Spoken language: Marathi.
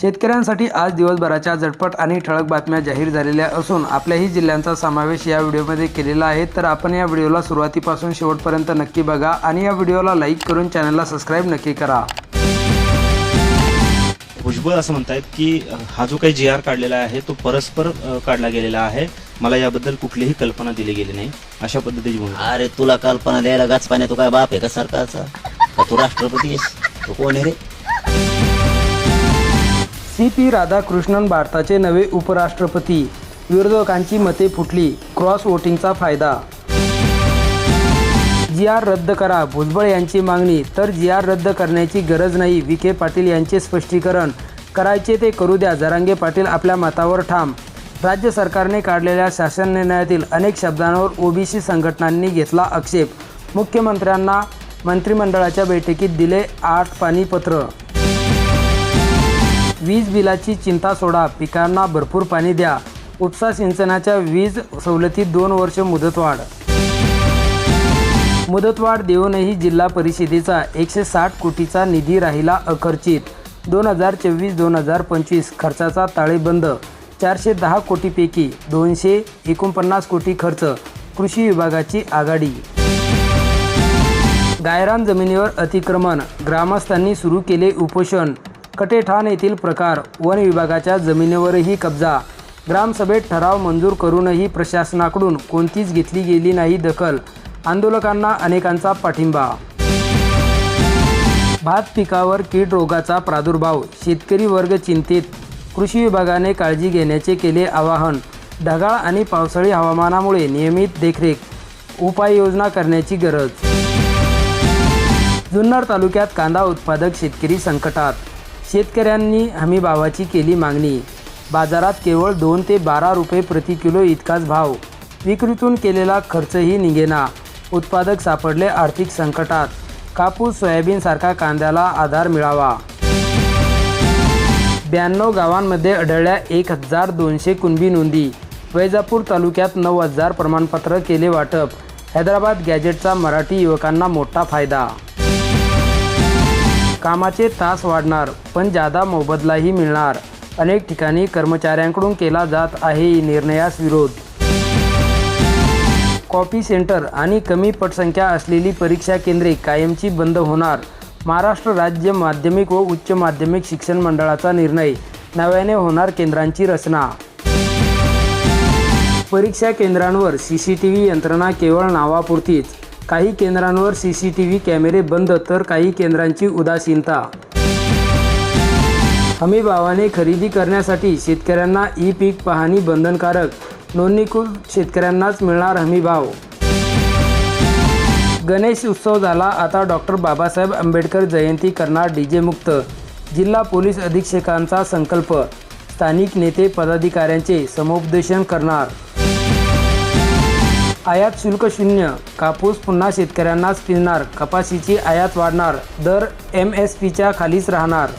शेतकऱ्यांसाठी आज दिवसभराच्या झटपट आणि ठळक बातम्या जाहीर झालेल्या असून आपल्याही जिल्ह्यांचा समावेश या व्हिडिओमध्ये केलेला आहे. तर आपण या व्हिडिओला सुरुवातीपासून शेवटपर्यंत नक्की बघा आणि या व्हिडिओला लाईक करून चॅनलला सबस्क्राईब नक्की करा. भुजबळ असं म्हणतायत की हा जो काही जी आर काढलेला आहे तो परस्पर काढला गेलेला आहे. मला याबद्दल कुठलीही कल्पना दिली गेली नाही. अशा पद्धतीची भूमिका. अरे तुला कल्पना द्यायला गाच पाण्या तू काय बाप आहे का सरकारचा? का तू राष्ट्रपती आहेस? तू कोण आहे रे? सी पी राधाकृष्णन भारताचे नवे उपराष्ट्रपती. विरोधकांची मते फुटली. क्रॉस वोटिंगचा फायदा. जी आर रद्द करा. भुजबळ यांची मागणी. तर जी आर रद्द करण्याची गरज नाही. विखे पाटील यांचे स्पष्टीकरण. करायचे ते करू द्या. जरांगे पाटील आपल्या मतावर ठाम. राज्य सरकारने काढलेल्या शासन निर्णयातील अनेक शब्दांवर ओबीसी संघटनांनी घेतला आक्षेप. मुख्यमंत्र्यांना मंत्रिमंडळाच्या बैठकीत दिले आठ पाणी पत्र वीज बिलाची चिंता सोडा पिकांना भरपूर पाणी द्या. उपसा सिंचनाच्या वीज सवलतीत दोन वर्ष मुदतवाढ. मुदतवाढ देऊनही जिल्हा परिषदेचा एकशे साठ कोटीचा निधी राहिला अखर्चित. दोन हजार चोवीस दोन हजार पंचवीस खर्चाचा ताळेबंद चारशे दहा कोटीपैकी दोनशे एकोणपन्नास कोटी खर्च. कृषी विभागाची आघाडी. गायरान जमिनीवर अतिक्रमण. ग्रामस्थांनी सुरू केले उपोषण. कटेठाण येथील प्रकार वन विभागाच्या जमिनीवरही कब्जा. ग्रामसभेत ठराव मंजूर करूनही प्रशासनाकडून कोणतीच घेतली गेली नाही दखल. आंदोलकांना अनेकांचा पाठिंबा. भात पिकावर कीड रोगाचा प्रादुर्भाव शेतकरी वर्ग चिंतेत. कृषी विभागाने काळजी घेण्याचे केले आवाहन. ढगाळ आणि पावसाळी हवामानामुळे नियमित देखरेख उपाययोजना करण्याची गरज. जुन्नर तालुक्यात कांदा उत्पादक शेतकरी संकटात. शेतकऱ्यांनी हमीभावाची केली मागणी. बाजारात केवळ दोन ते बारा रुपये प्रति किलो इतकाच भाव. विक्रीतून केलेला खर्चही निघेना उत्पादक सापडले आर्थिक संकटात. कापूस सोयाबीनसारखा कांद्याला आधार मिळावा. ब्याण्णव गावांमध्ये आढळल्या एक हजार दोनशे कुणबी नोंदी. वैजापूर तालुक्यात नऊ हजार प्रमाणपत्र केले वाटप. हैदराबाद गॅजेटचा मराठी युवकांना मोठा फायदा. कामाचे तास वाढणार पण जादा मोबदलाही मिळणार. अनेक ठिकाणी कर्मचाऱ्यांकडून केला जात आहे निर्णयास विरोध. कॉपी सेंटर आणि कमी पटसंख्या असलेली परीक्षा केंद्रे कायमची बंद होणार. महाराष्ट्र राज्य माध्यमिक व उच्च माध्यमिक शिक्षण मंडळाचा निर्णय. नव्याने होणार केंद्रांची रचना. परीक्षा केंद्रांवर सी सी टी व्ही यंत्रणा केवळ नावापुरतीच. काही केंद्रांवर सी सी टी व्ही कॅमेरे बंद तर काही केंद्रांची उदासीनता. हमी भावाने खरेदी करण्यासाठी शेतकऱ्यांना ई पीक पाहणी बंधनकारक. नोंदणीकृत शेतकऱ्यांनाच मिळणार हमी भाव. गणेश उत्सव झाला आता डॉक्टर बाबासाहेब आंबेडकर जयंती करणार डीजे मुक्त. जिल्हा पोलीस अधीक्षकांचा संकल्प. स्थानिक नेते पदाधिकाऱ्यांचे समुपदेशन करणार. आयात शुल्क शून्य कापूस पुन्हा शेतकऱ्यांनाच पिळणार कपाशीची आयात वाढणार दर एम एस पीच्या खालीच राहणार.